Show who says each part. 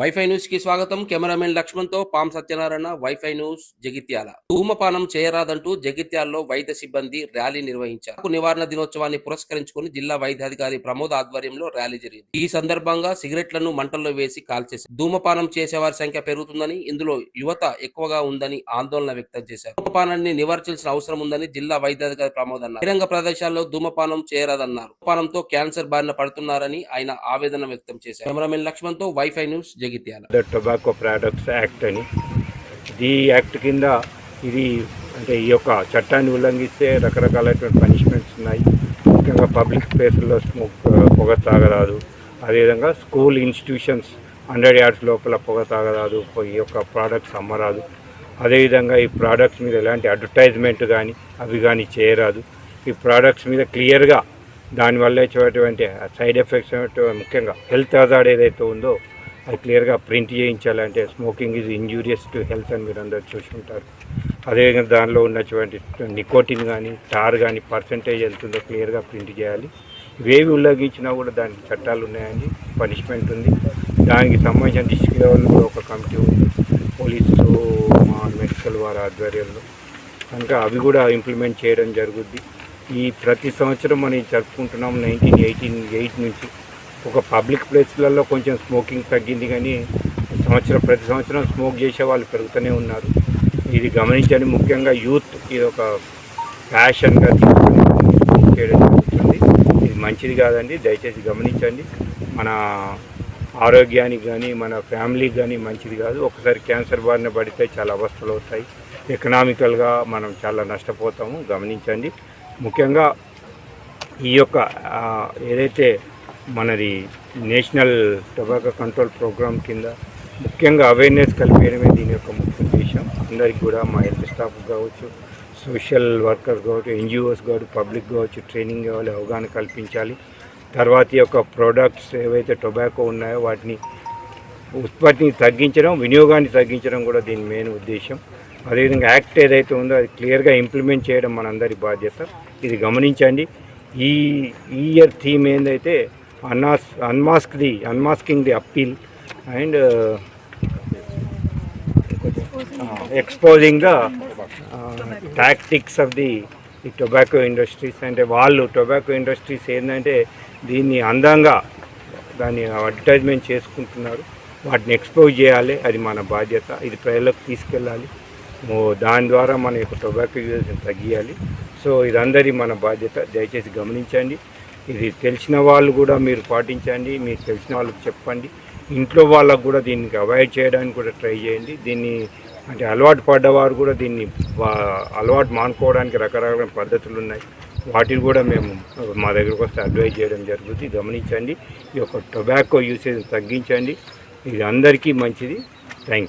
Speaker 1: Wifi న్యూస్కి స్వాగతం. Cameraman లక్ష్మణ్తో పామ్ సత్యనారాయణ వైఫై న్యూస్ జగిత్యాల. ధూమపానం చేయరాదంటూ జగిత్యాలలో వైద్య సిబ్బంది ర్యాలీ నిర్వహించారు. నివారణ దినోత్సవాన్ని పురస్కరించుకుని జిల్లా వైద్యాధికారి ప్రమోద్ ఆధ్వర్యంలో ర్యాలీ జరిగింది. ఈ సందర్భంగా సిగరెట్లను మంటల్లో వేసి కాల్చేశారు. ధూమపానం చేసేవారి సంఖ్య పెరుగుతుందని ఇందులో యువత ఎక్కువగా ఉందని ఆందోళన వ్యక్తం చేశారు. ధూమపానాన్ని నివారించాల్సిన అవసరం ఉందని జిల్లా వైద్యాధికారి ప్రమోద్ అన్నారు. బహిరంగ ప్రదేశాల్లో ధూమపానం చేయరాదన్నారు. ధూమపానంతో క్యాన్సర్ బారిన పడుతున్నారని ఆయన ఆవేదన వ్యక్తం చేశారు. Cameraman లక్ష్మణ్తో WiFi News Jagtial.
Speaker 2: The tobacco products act అని. ఈ యాక్ట్ కింద ఇది అంటే ఈ యొక్క చట్టాన్ని ఉల్లంఘిస్తే రకరకాలైనటువంటి పనిష్మెంట్స్ ఉన్నాయి. ముఖ్యంగా పబ్లిక్ ప్లేసుల్లో స్మోక్ పొగ తాగరాదు. అదేవిధంగా స్కూల్ ఇన్స్టిట్యూషన్స్ హండ్రెడ్ యార్డ్స్ లోపల పొగ తాగరాదు. ఈ యొక్క ప్రోడక్ట్స్ అమ్మరాదు. అదేవిధంగా ఈ ప్రోడక్ట్స్ మీద ఎలాంటి అడ్వర్టైజ్మెంట్ కానీ అవి కానీ చేయరాదు. ఈ ప్రోడక్ట్స్ మీద క్లియర్గా దానివల్ల వచ్చేటువంటి సైడ్ ఎఫెక్ట్స్ ముఖ్యంగా హెల్త్ హజార్డ్ ఏదైతే ఉందో అది క్లియర్గా print చేయించాలంటే smoking is injurious to health అని మీరు అందరు చూసి ఉంటారు అదేవిధంగా దానిలో ఉన్నటువంటి నికోటిన్ కానీ టార్ కానీ పర్సంటేజ్ ఎంత ఉందో క్లియర్గా ప్రింట్ చేయాలి. ఇవేవి ఉల్లంఘించినా కూడా దానికి చట్టాలు ఉన్నాయండి పనిష్మెంట్ ఉంది. దానికి సంబంధించిన డిస్ట్రిక్ట్ లెవెల్లో ఒక కమిటీ ఉంది పోలీసులు మా మెడికల్ వారి ఆధ్వర్యంలో. కనుక అవి కూడా ఇంప్లిమెంట్ చేయడం జరుగుద్ది. ఈ ప్రతి సంవత్సరం మనం జరుపుకుంటున్నాం నైన్టీన్ ఎయిటీన్ ఎయిట్ నుంచి. ఒక పబ్లిక్ ప్లేస్లలో కొంచెం స్మోకింగ్ తగ్గింది కానీ సంవత్సరం ప్రతి సంవత్సరం స్మోక్ చేసే వాళ్ళు పెరుగుతూనే ఉన్నారు. ఇది గమనించండి ముఖ్యంగా యూత్ ఇది ఒక ఫ్యాషన్గా స్మోక్ చేయడం జరుగుతుంది. ఇది మంచిది కాదండి. దయచేసి గమనించండి. మన ఆరోగ్యానికి కానీ మన ఫ్యామిలీకి కానీ మంచిది కాదు. ఒకసారి క్యాన్సర్ బారిన పడితే చాలా అవస్థలు అవుతాయి. ఎకనామికల్గా మనం చాలా నష్టపోతాము. గమనించండి. ముఖ్యంగా ఈ యొక్క ఏదైతే మనది నేషనల్ టొబాకో కంట్రోల్ ప్రోగ్రామ్ కింద ముఖ్యంగా అవేర్నెస్ కల్పించడమే దీని యొక్క ముఖ్య ఉద్దేశం. అందరికి కూడా మా హెల్త్ స్టాఫ్ కావచ్చు సోషల్ వర్కర్ కావచ్చు ఎన్జిఓస్ కావచ్చు పబ్లిక్ కావచ్చు ట్రైనింగ్ కావాలి అవగాహన కల్పించాలి. తర్వాత యొక్క ప్రోడక్ట్స్ ఏవైతే టొబాకో ఉన్నాయో వాటిని ఉత్పత్తిని తగ్గించడం వినియోగాన్ని తగ్గించడం కూడా దీని మెయిన్ ఉద్దేశం. అదేవిధంగా యాక్ట్ ఏదైతే ఉందో అది క్లియర్గా ఇంప్లిమెంట్ చేయడం మనందరి బాధ్యత. ఇది గమనించండి. ఈ ఇయర్ థీమ్ ఏందైతే unmask unmask the unmasking the appeal and exposing the tactics of the tobacco industries అంటే వాళ్ళు టొబాకో ఇండస్ట్రీస్ ఏంటంటే దీన్ని అందంగా దాన్ని అడ్వర్టైజ్మెంట్ చేసుకుంటున్నారు. వాటిని ఎక్స్పోజ్ చేయాలి. అది మన బాధ్యత. ఇది ప్రజలకు తీసుకెళ్ళాలి. దాని ద్వారా మన యొక్క టొబాకో యూజ్ తగ్గియాలి. సో ఇదందరి మన బాధ్యత. దయచేసి గమనించండి. ఇది తెలిసిన వాళ్ళు కూడా మీరు పాటించండి మీరు తెలిసిన వాళ్ళకి చెప్పండి. ఇంట్లో వాళ్ళకు కూడా దీనికి అవాయిడ్ చేయడానికి కూడా ట్రై చేయండి. దీన్ని అంటే అలవాటు పడ్డవారు కూడా దీన్ని వా- అలవాటు మానుకోవడానికి రకరకాల పద్ధతులు ఉన్నాయి. వాటిని కూడా మేము మా దగ్గరకు వస్తే అడ్వైజ్ చేయడం జరుగుతుంది. గమనించండి ఈ యొక్క టొబాకో యూసేజ్ తగ్గించండి. ఇది అందరికీ మంచిది. Thank you.